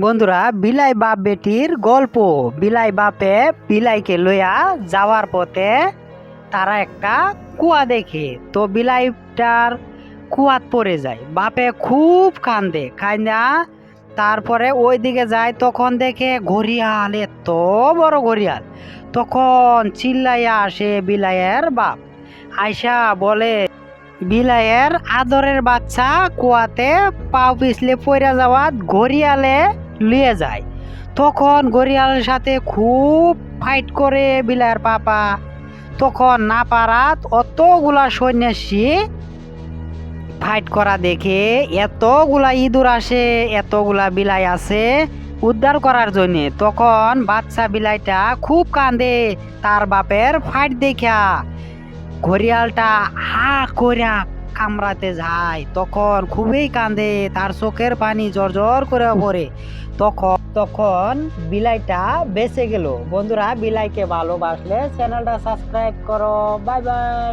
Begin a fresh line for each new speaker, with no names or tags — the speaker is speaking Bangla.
বন্ধুরা, বিলাই বাপ বেটির গল্প। বিলাই বাপে বিলাইকে লইয়া যাওয়ার পথে তারা একটা কুয়া দেখে। তো বিলাইটার কুয়াত পড়ে যায়। বাপে খুব কান্দে কান্দা তারপরে ওই দিকে যায়, তখন দেখে ঘড়িয়াল, এত বড় ঘড়িয়াল। তখন চিল্লাইয়া আসে বিলাইয়ের বাপ। আয়সা বলে, বিলাইয়ের আদরের বাচ্চা কুয়াতে পাও পিছলে পড়ে যাওয়াত ঘড়িয়ালে লিয়ে যায়। তখন ঘড়িয়ালের সাথে খুব ফাইট করে বিলাইয়ের পাপা। তখন না পারাত অতগুলা সন্ন্যাসী ফাইট করা দেখে এতগুলা ইঁদুর আসে, এতগুলা বিলাই আছে উদ্ধার করার জন্যে। তখন বাচ্চা বিলাইটা খুব কান্দে তার বাপের ফাইট দেখা ঘড়িয়ালটা হা করিয়া কামড়াতে যায়। তখন খুবই কান্দে তার চোখের পানি জর জর করে পড়ে। তখন তখন বিলাইটা বেঁচে গেল। বন্ধুরা বিলাইকে ভালোবাসলে চ্যানেলটা সাবস্ক্রাইব করো। Bye bye.